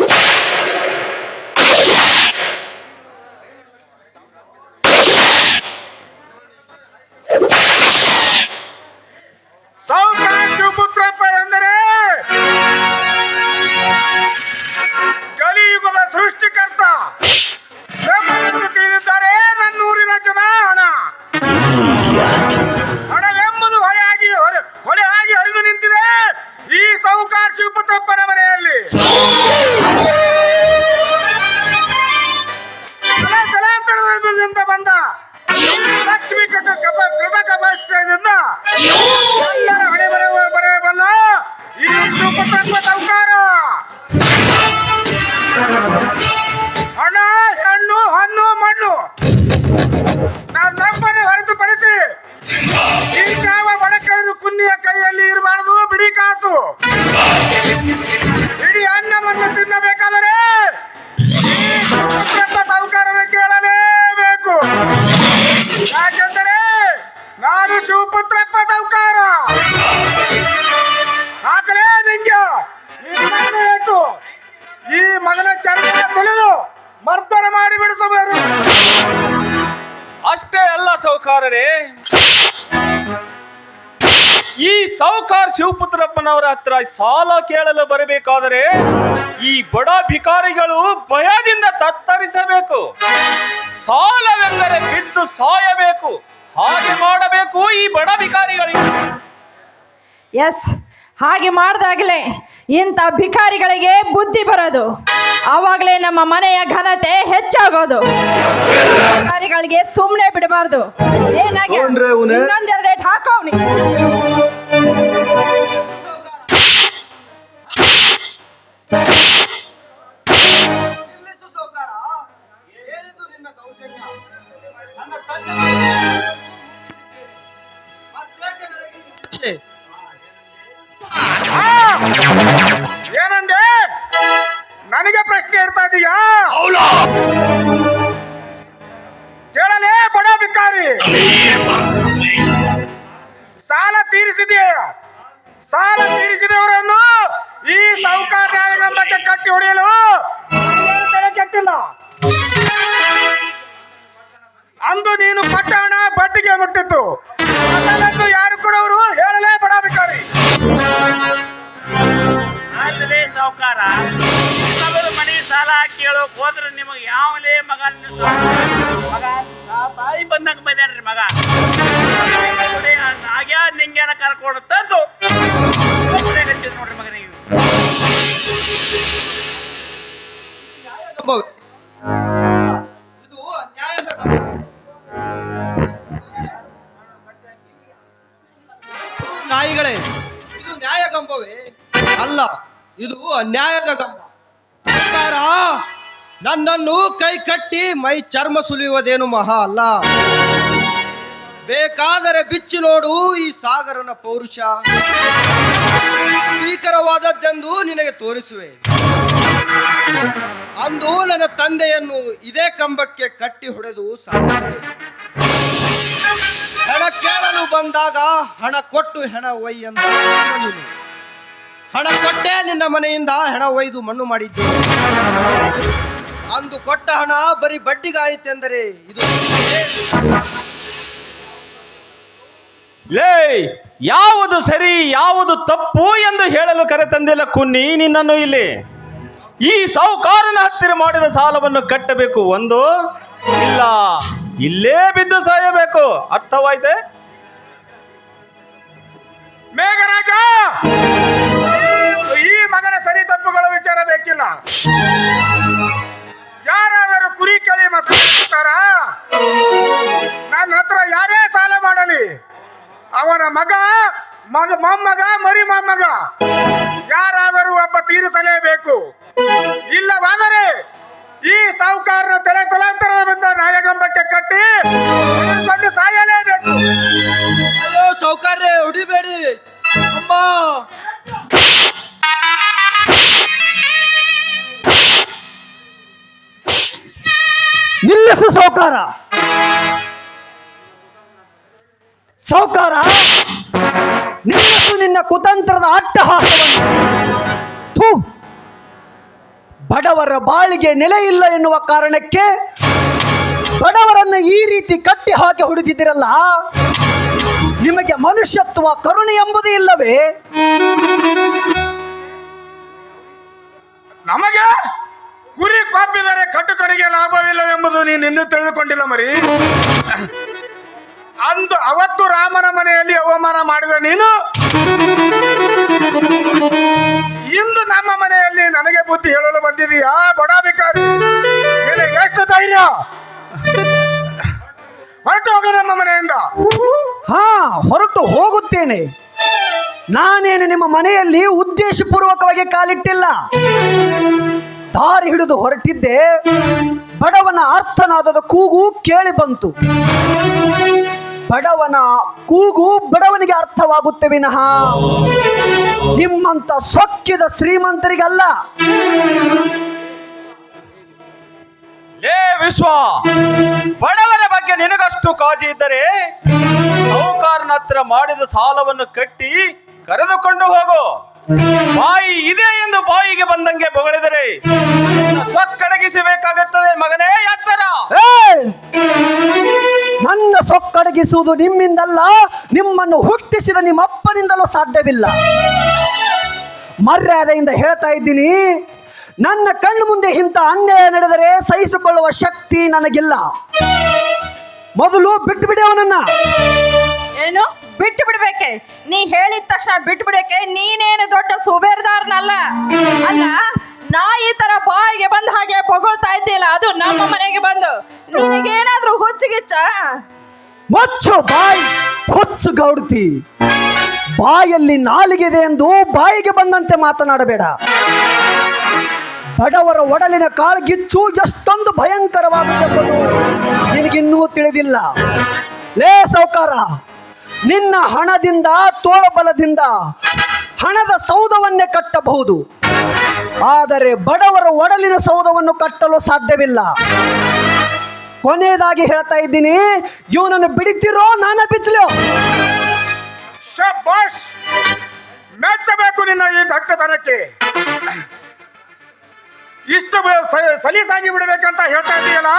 you. ಈ ಸೌಕಾರ್ ಶಿವಪುತ್ರಪ್ಪನವರ ಹತ್ರ ಸಾಲ ಕೇಳಲು ಬರಬೇಕಾದರೆ ಈ ಬಡ ಭಿಕಾರಿಗಳು ಭಯದಿಂದ ತತ್ತರಿಸಬೇಕು. ಸಾಲವೆಂದರೆ ಬಿದ್ದು ಸಾಯಬೇಕು. ಹಾಗೆ ಮಾಡಬೇಕು ಈ ಬಡ ಭಿಕಾರಿಗಳಿಗೆ. ಎಸ್ ಹಾಗೆ ಮಾಡಿದಾಗಲೇ ಇಂಥ ಭಿಕಾರಿಗಳಿಗೆ ಬುದ್ಧಿ ಬರೋದು. ಆವಾಗಲೇ ನಮ್ಮ ಮನೆಯ ಘನತೆ ಹೆಚ್ಚಾಗೋದು. ಭಿಕಾರಿಗಳಿಗೆ ಸುಮ್ಮನೆ ಬಿಡಬಾರ್ದು. ಏನಾಗಿ? ಇನ್ನೊಂದೆರಡು ಹಾಕೋವ್ನಿ ಏನಿದು ನಿನ್ನ ದೌರ್ಜನ್ಯ ನನ್ನ ತಂದೆ ಮತ್ತೇಕೆ ನನಗೆ ಈ ಶಿಕ್ಷೆ? ಏನಂದೆ ನನಗೆ ಪ್ರಶ್ನೆ ಇಡ್ತಾ ಇದೀಯಾ ಕೇಳಲೇ ಬಡ ಭಿಕಾರಿ ಸಾಲ ತೀರಿಸಿದೆಯಾ ಸಾಲ ತೀರಿಸಿದವರನ್ನು ಈ ಸೌಕರ್ಯ ಕಟ್ಟಿ ಹೊಡೆಯಲು ಅನ್ಯಾಯದ ಗಮ್ಮ ಸರ್ಕಾರ, ನನ್ನನ್ನು ಕೈ ಕಟ್ಟಿ ಮೈ ಚರ್ಮ ಸುಲಿಯುವುದೇನು ಮಹಾ ಅಲ್ಲ. ಬೇಕಾದರೆ ಬಿಚ್ಚಿ ನೋಡು ಈ ಸಾಗರನ ಪೌರುಷ. ಭೀಕರವಾದದ್ದೆಂದು ನಿನಗೆ ತೋರಿಸುವೆ. ಅಂದು ನನ್ನ ತಂದೆಯನ್ನು ಇದೇ ಕಂಬಕ್ಕೆ ಕಟ್ಟಿ ಹೊಡೆದು ಸಾಕಿದೆ ಕೇಳಲು ಬಂದಾಗ ಹಣ ಕೊಟ್ಟು ಹೆಣ ಒಯ್ಯಂತ. ನೀನು ಹಣ ಕೊಟ್ಟೆ ನಿನ್ನ ಮನೆಯಿಂದ, ಹಣ ಒಯ್ದು ಮಣ್ಣು ಮಾಡಿದ್ದು. ಅಂದು ಕೊಟ್ಟ ಹಣ ಬರೀ ಬಡ್ಡಿಗಾಯಿತೆಂದರೆ ಇದು ಲೇ, ಯಾವುದು ಸರಿ, ಯಾವುದು ತಪ್ಪು ಎಂದು ಹೇಳಲು ಕರೆತಂದಿಲ್ಲ ಕುನ್ನಿ, ನಿನ್ನನ್ನು ಇಲ್ಲಿ. ಈ ಸಾಹುಕಾರನ ಹತ್ತಿರ ಮಾಡಿದ ಸಾಲವನ್ನು ಕಟ್ಟಬೇಕು ಒಂದು, ಇಲ್ಲ, ಇಲ್ಲೇ ಬಿದ್ದು ಸಾಯಬೇಕು. ಅರ್ಥವಾಯ್ತೆ? ಮೇಘರಾಜ! ತಪ್ಪುಗಳ ವಿಚಾರ ಬೇಕಿಲ್ಲ. ಯಾರಾದರೂ ಕುರಿ ಕಳಿ ಮಸಾಲ ನನ್ನ ಹತ್ರ ಯಾರೇ ಸಾಲ ಮಾಡಲಿ. ಅವರ ಮಗ ಮಗ, ಮೊಮ್ಮಗ, ಮರಿ ಮೊಮ್ಮಗ, ಯಾರಾದರೂ ಒಬ್ಬ ತೀರಿಸಲೇಬೇಕು. ಇಲ್ಲವಾದರೆ ಈ ಸಾಹುಕಾರನ ತಲೆ ತಲಾಂತರ ಬಂದ ನಾಯಗಂಬಕ್ಕೆ ಕಟ್ಟಿ ಕಂಡು ಸಾಯಲೇಬೇಕು. ಅಯ್ಯೋ ಸೌಕರ್ಯ ಹೊಡಿಬೇಡಿ. ಅಮ್ಮ. ನಿಲ್ಲಿಸು ಸಾಹುಕಾರ ನಿನ್ನಷ್ಟು ನಿನ್ನ ಕುತಂತ್ರದ ಅಟ್ಟಹಾಸವನ್ನು ಬಡವರ ಬಾಳಿಗೆ ನೆಲೆ ಇಲ್ಲ ಎನ್ನುವ ಕಾರಣಕ್ಕೆ ಬಡವರನ್ನು ಈ ರೀತಿ ಕಟ್ಟಿ ಹಾಕಿ ಹೊಡೆದಿದ್ದೀರಲ್ಲ, ನಿಮಗೆ ಮನುಷ್ಯತ್ವ, ಕರುಣೆ ಎಂಬುದು ಇಲ್ಲವೇ? ನಮಗೆ ಗುರಿ ಕೊಬ್ಬಿದರೆ ಕಟುಕರಿಗೆ ಲಾಭವಿಲ್ಲವೆಂಬುದು ನೀನು ಇನ್ನೂ ತಿಳಿದುಕೊಂಡಿಲ್ಲ ಮರಿ. ಅಂದು ಅವತ್ತು ರಾಮನ ಮನೆಯಲ್ಲಿ ಅವಮಾನ ಮಾಡಿದ ನೀನು? ಇಂದು ನಮ್ಮ ಮನೆಯಲ್ಲಿ ನನಗೆ ಬುದ್ಧಿ ಹೇಳಲು ಬಂದಿದೀಯಾ, ಬಡ ನಿನಗೆ ಎಷ್ಟು ಧೈರ್ಯ? ಹೊರಟು ಹೋಗು ನಮ್ಮ ಮನೆಯಿಂದ. ಹಾ, ಹೊರಟು ಹೋಗುತ್ತೇನೆ. ನಾನೇನು ನಿಮ್ಮ ಮನೆಯಲ್ಲಿ ಉದ್ದೇಶಪೂರ್ವಕವಾಗಿ ಕಾಲಿಟ್ಟಿಲ್ಲ? ದಾರಿ ಹಿಡಿದು ಹೊರಟಿದ್ದೆ. ಬಡವನ ಅರ್ಥನಾದದ ಕೂಗು ಕೇಳಿ ಬಂತು. ಬಡವನ ಕೂಗು ಬಡವನಿಗೆ ಅರ್ಥವಾಗುತ್ತೆ ವಿನಃ. ನಿಮ್ಮಂತ ಸೊಕ್ಕಿದ ಶ್ರೀಮಂತರಿಗಲ್ಲ. ಏ ವಿಶ್ವ, ಬಡವರ ಬಗ್ಗೆ ನಿನಗಷ್ಟು ಕಾಜಿ ಇದ್ದರೆ ಸಾಹುಕಾರನ ಹತ್ರ ಮಾಡಿದ ಸಾಲವನ್ನು ಕಟ್ಟಿ ಕರೆದುಕೊಂಡು ಹೋಗು. ಬಾಯಿ ಇದೆ ಎಂದು ಬಾಯಿಗೆ ಬಂದಂಗೆ ಬೊಗಳಿದರೆ ನಿನ್ನ ಸೊಕ್ಕಡಗಿಸಬೇಕಾಗುತ್ತದೆ ಮಗನೇ ಎಚ್ಚರ. ಏಯ್! ನನ್ನ ಸೊಕ್ಕಡಗಿಸುವುದು ನಿಮ್ಮಿಂದಲ್ಲ ನಿಮ್ಮನ್ನು ಹುಟ್ಟಿಸಿದ ನಿಮ್ಮಪ್ಪನಿಂದಲೂ ಸಾಧ್ಯವಿಲ್ಲ. ಮರ್ಯಾದೆಯಿಂದ ಹೇಳ್ತಾ ಇದ್ದೀನಿ ನನ್ನ ಕಣ್ಣು ಮುಂದೆ ಇಂಥ ಅನ್ಯಾಯ ನಡೆದರೆ ಸಹಿಸಿಕೊಳ್ಳುವ ಶಕ್ತಿ ನನಗಿಲ್ಲ. ಮೊದಲು ಬಿಟ್ಟು ಬಿಡಿ ಅವನನ್ನ. ಏನು? ಬಿಟ್ಟು ಬಿಡ್ಬೇಕೆ ನೀ ಹೇಳಿದ ತಕ್ಷಣ ಬಿಟ್ಟು ಬಿಡಕ್ಕೆ ನೀನೇನು ದೊಡ್ಡ ಸುಬೇರ್ದಾರ್ನಲ್ಲ? ಅಲ್ಲ, ನಾಯಿ ತರ ಬಾಯಿಗೆ ಬಂದ ಹಾಗೆ ಬೊಗಳ್ತಾ ಇದ್ದಿಲ್ಲ ಅದು ನಮ್ಮ ಮನೆಗೆ ಬಂದು. ನಿನಗೇನಾದ್ರೂ ಹುಚ್ಚಿಗಿಚ್ಚ ಮುಚ್ಚು ಬಾಯಿ, ಹುಚ್ಚು ಗೌಡ್ತಿ. ಬಾಯಲ್ಲಿ ನಾಲಿಗೆದೆ ಎಂದು ಬಾಯಿಗೆ ಬಂದಂತೆ ಮಾತನಾಡಬೇಡ. ಬಡವರ ಒಡಲಿನ ಕಾಳ್ಗಿಚ್ಚು ಎಷ್ಟೊಂದು ಭಯಂಕರವಾದ ನಿನಗಿನ್ನೂ ತಿಳಿದಿಲ್ಲ. ಲೇ ಸೌಕಾರ ನಿನ್ನ ಹಣದಿಂದ, ತೋಳಬಲದಿಂದ ಹಣದ ಸೌಧವನ್ನೇ ಕಟ್ಟಬಹುದು. ಆದರೆ ಬಡವರ ಒಡಲಿನ ಸೌಧವನ್ನು ಕಟ್ಟಲು ಸಾಧ್ಯವಿಲ್ಲ. ಕೊನೆಯದಾಗಿ ಹೇಳ್ತಾ ಇದ್ದೀನಿ, ಇವನನ್ನು ಬಿಡಿತಿರೋ ನಾನೇ ಬಿಚ್ಚಲೋ ಮೆಚ್ಚಬೇಕು ನಿನ್ನ ಈ ದಟ್ಟತನಕ್ಕೆ ಇಷ್ಟು ಸಲೀಸಾಗಿ ಬಿಡಬೇಕಂತ ಹೇಳ್ತಾ ಇದೀಯಲ್ಲ?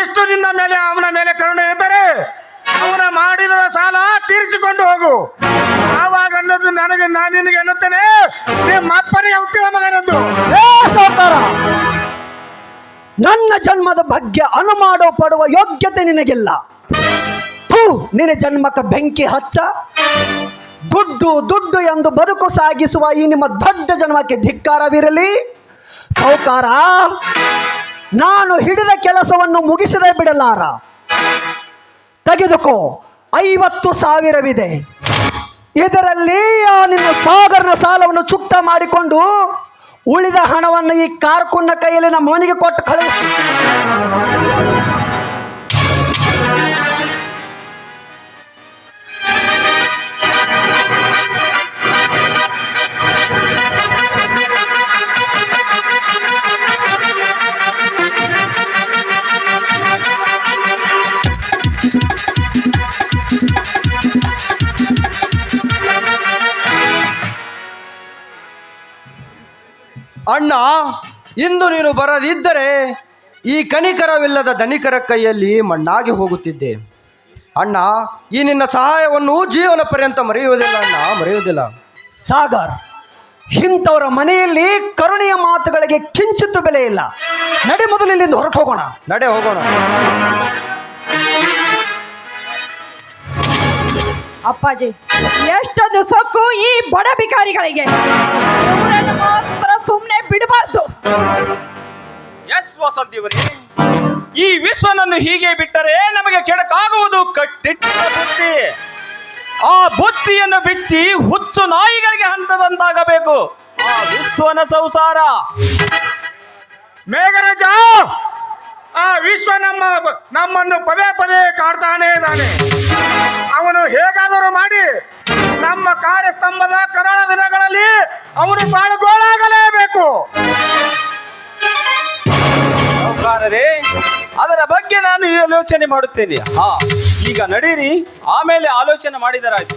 ಇಷ್ಟು ನಿನ್ನ ಮೇಲೆ, ಅವನ ಮೇಲೆ ಕರುಣೆ ಇದ್ದರೆ ಅವನ ಮಾಡಿದ ಸಾಲ ತೀರಿಸಿಕೊಂಡು ಹೋಗು. ಆವಾಗ ಅನ್ನೋದು ನನಗೆ ನಾನು ನಿನಗೆ ಅನ್ನುತ್ತೇನೆ. ನಿಮ್ಮ ಅಪ್ಪನಿಗೆ ಹುಟ್ಟಿದ ಮಗನಂದು ಏ ನನ್ನ ಜನ್ಮದ ಬಗ್ಗೆ ಅನುಮಾಡ ಪಡುವ ಯೋಗ್ಯತೆ ನಿನಗಿಲ್ಲ. ನಿನ್ನ ಜನ್ಮಕ್ಕೆ ಬೆಂಕಿ ಹಚ್ಚ. ದುಡ್ಡು ದುಡ್ಡು ಎಂದು ಬದುಕು ಸಾಗಿಸುವ ಈ ನಿಮ್ಮ ದೊಡ್ಡ ಜನ್ಮಕ್ಕೆ ಧಿಕ್ಕಾರವಿರಲಿ. ಸೌಕಾರ ನಾನು ಹಿಡಿದ ಕೆಲಸವನ್ನು ಮುಗಿಸದೆ ಬಿಡಲಾರ. ತೆಗೆದುಕೋ. ಐವತ್ತು ಸಾವಿರವಿದೆ. ಇದರಲ್ಲಿ ನಿನ್ನ ಸಾಗರನ ಸಾಲವನ್ನು ಚುಕ್ತ ಮಾಡಿಕೊಂಡು ಉಳಿದ ಹಣವನ್ನು ಈ ಕಾರ್ಕುನ್ನ ಕೈಯಲ್ಲಿ ನಮ್ಮ ಮನೆಗೆ ಕೊಟ್ಟು ಕಳಿಸಿ. ಅಣ್ಣ ಇಂದು ನೀನು ಬರದಿದ್ದರೆ ಈ ಕನಿಕರವಿಲ್ಲದ ಧನಿಕರ ಕೈಯಲ್ಲಿ ಮಣ್ಣಾಗಿ ಹೋಗುತ್ತಿದ್ದೆ. ಅಣ್ಣ ಈ ನಿನ್ನ ಸಹಾಯವನ್ನು ಜೀವನ ಪರ್ಯಂತ ಮರೆಯುವುದಿಲ್ಲ ಅಣ್ಣ ಮರೆಯುವುದಿಲ್ಲ. ಸಾಗರ್ ಇಂಥವರ ಮನೆಯಲ್ಲಿ ಕರುಣೆಯ ಮಾತುಗಳಿಗೆ ಕಿಂಚಿತ್ತು ಬೆಲೆ ಇಲ್ಲ. ನಡೆ ಮೊದಲು ಇಲ್ಲಿಂದ ಹೊರಟು ಹೋಗೋಣ. ನಡೆ ಹೋಗೋಣ. ಅಪ್ಪಾಜಿ, ಎಷ್ಟೊಂದು ಸೊಕ್ಕು ಈ ಬಡ ಭಿಕಾರಿಗಳಿಗೆ. ಊರನ್ನು ಮಾತ್ರ ಸುಮ್ಮನೆ ಬಿಡಬಾರ್ದು. ಎಸ್ ವಸಂತಿವರೇ ಈ ವಿಶ್ವನನ್ನು ಹೀಗೆ ಬಿಟ್ಟರೆ ನಮಗೆ ಕೆಡಕಾಗುವುದು ಕಟ್ಟಿಟ್ಟ ಬುತ್ತಿ ಆ ಬುತ್ತಿಯನ್ನು ಬಿಚ್ಚಿ ಹುಚ್ಚು ನಾಯಿಗಳಿಗೆ ಹಂಚದಂತಾಗಬೇಕು. ಆ ವಿಶ್ವನ ಸಂಸಾರ. ಮೇಘರಾಜ! ಆ ವಿಶ್ವ ನಮ್ಮ ನಮ್ಮನ್ನು ಪದೇ ಪದೇ ಕಾಡ್ತಾನೆ ಇದ್ದಾನೆ. ಅವನು ಹೇಗಾದರೂ ಮಾಡಿ ನಮ್ಮ ಕಾರ್ಯಸ್ತಂಭದ ಕರಾಳ ದಿನಗಳಲ್ಲಿ ಅವನು ಬಾಳುಗೋಳಾಗಲೇಬೇಕು ಸಾಹುಕಾರರೇ ಅದರ ಬಗ್ಗೆ ನಾನು ಆಲೋಚನೆ ಮಾಡುತ್ತೇನೆ. ಹಾ ಈಗ ನಡೀರಿ. ಆಮೇಲೆ ಆಲೋಚನೆ ಮಾಡಿದರಾಯ್ತು.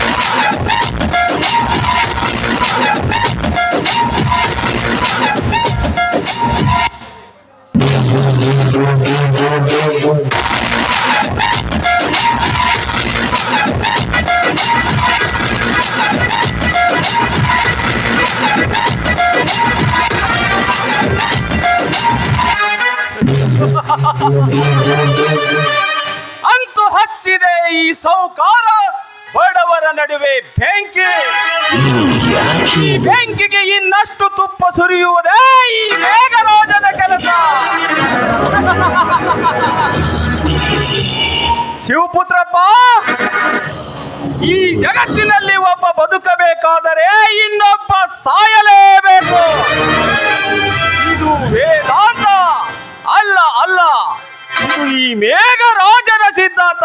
ಅಂತೂ ಹಚ್ಚಿದೆ ಈ ಸೌಕಾರ ಬಡವರ ನಡುವೆ ಬೆಂಕಿ. ಈ ಬೆಂಕಿಗೆ ಇನ್ನಷ್ಟು ತುಪ್ಪ ಸುರಿಯುವುದೇ ಈ ಮೇಘರಾಜನ ಕೆಲಸ. ಶಿವಪುತ್ರಪ್ಪ, ಈ ಜಗತ್ತಿನಲ್ಲಿ ಒಬ್ಬ ಬದುಕಬೇಕಾದರೆ ಇನ್ನೊಬ್ಬ ಸಾಯಲೇಬೇಕು ಇದು ರಾಜನ ಸಿದ್ಧಾಂತ.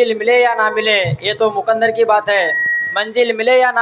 मंजिल मिले या ना मिले, ये तो मुकंदर की बात है। मंजिल मिले या ना